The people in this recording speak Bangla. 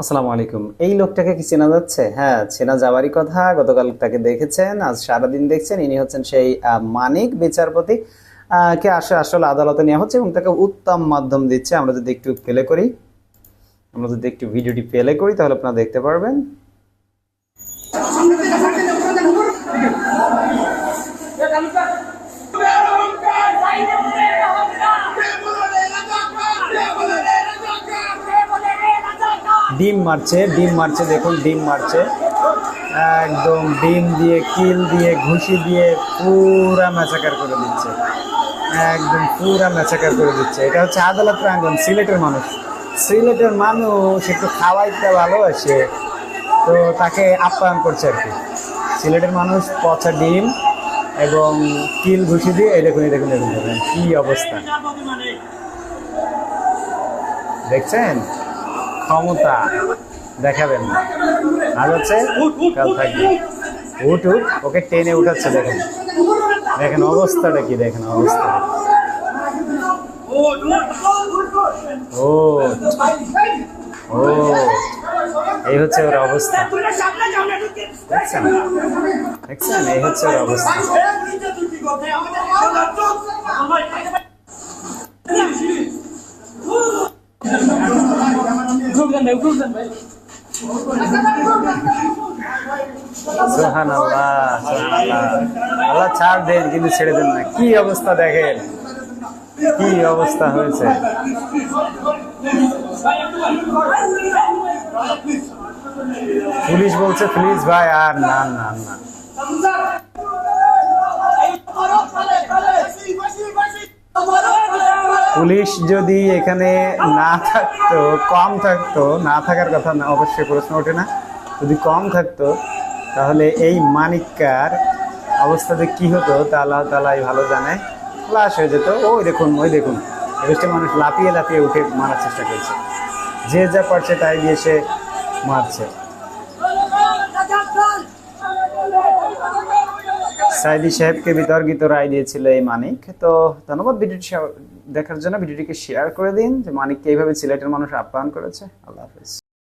আসসালামু আলাইকুম। এই লোকটাকে কি চেনা যাচ্ছে? হ্যাঁ চেনা যাওয়ারই কথা। গতকাল তাকে দেখেছেন, আজ সারাদিন দেখছেন। ইনি হচ্ছেন সেই মানিক বিচারপতি কে আসে, আসলে আদালতে নেওয়া হচ্ছে এবং তাকে উত্তম মাধ্যম দিচ্ছে। আমরা যদি একটু প্লে করি, আমরা যদি একটু ভিডিওটি প্লে করি, তাহলে আপনারা দেখতে পারবেন। ডিম মারছে ডিম মারছে, দেখুন, ডিম মারছে। একদম ডিম দিয়ে, কিল দিয়ে, ঘুষি দিয়ে পুরা ম্যাচাকার করে দিচ্ছে। একদম পুরা ম্যাচাকার করে দিচ্ছে। এটা হচ্ছে আদালত প্রাঙ্গন সিলেটের মানুষ। সিলেটের মানুষ একটু খাওয়াইতে ভালোবাসে, তো তাকে আপ্যায়ন করছে আর কি। সিলেটের মানুষ পচা ডিম এবং কিল, ঘুষি দিয়ে, এই দেখুন এই দেখুন দেখুন দেখুন, কি অবস্থা। দেখছেন? ক্ষমতা দেখাবেন না। আর হচ্ছে কাল উঠ উঠ, ওকে টেনে উঠাচ্ছে, দেখেন। দেখেন অবস্থাটা কি, দেখেন অবস্থা। ও ও, এই হচ্ছে ওর অবস্থা। দেখছেন? দেখছেন? এই হচ্ছে ওর অবস্থা। আল্লাহ আল্লাহ ছাড় দেন কিন্তু ছেড়ে দেন না। কি অবস্থা দেখেন? কি অবস্থা হয়েছে? পুলিশ বলছে প্লিজ ভাই, আর না না না। পুলিশ যদি এখানে না থাকতো, কম থাকতো, না থাকার কথা না, অবশ্যই প্রশ্ন ওঠে না। যদি কম থাকতো, তাহলে এই মানিককার অবস্থাতে কি হতো, তা আল্লাহ তালাই ভালো জানে লাশ হয়ে যেত, ওই দেখুন ওই দেখুন। এদেশে মানুষ লাফিয়ে লাফিয়ে উঠে মারার চেষ্টা করছে। যে যা পারছে তাই দিয়ে সে মারছে। সাইদি সাহেবকে বিতর্কিত রায় দিয়েছিল এই মানিক। তো ধন্যবাদ ভিডিওটি দেখার জন্য। ভিডিওটিকে শেয়ার করে দিন যে মানিককে এইভাবে সিলেটের মানুষ আপ্যায়ন করেছে। আল্লাহ হাফিজ।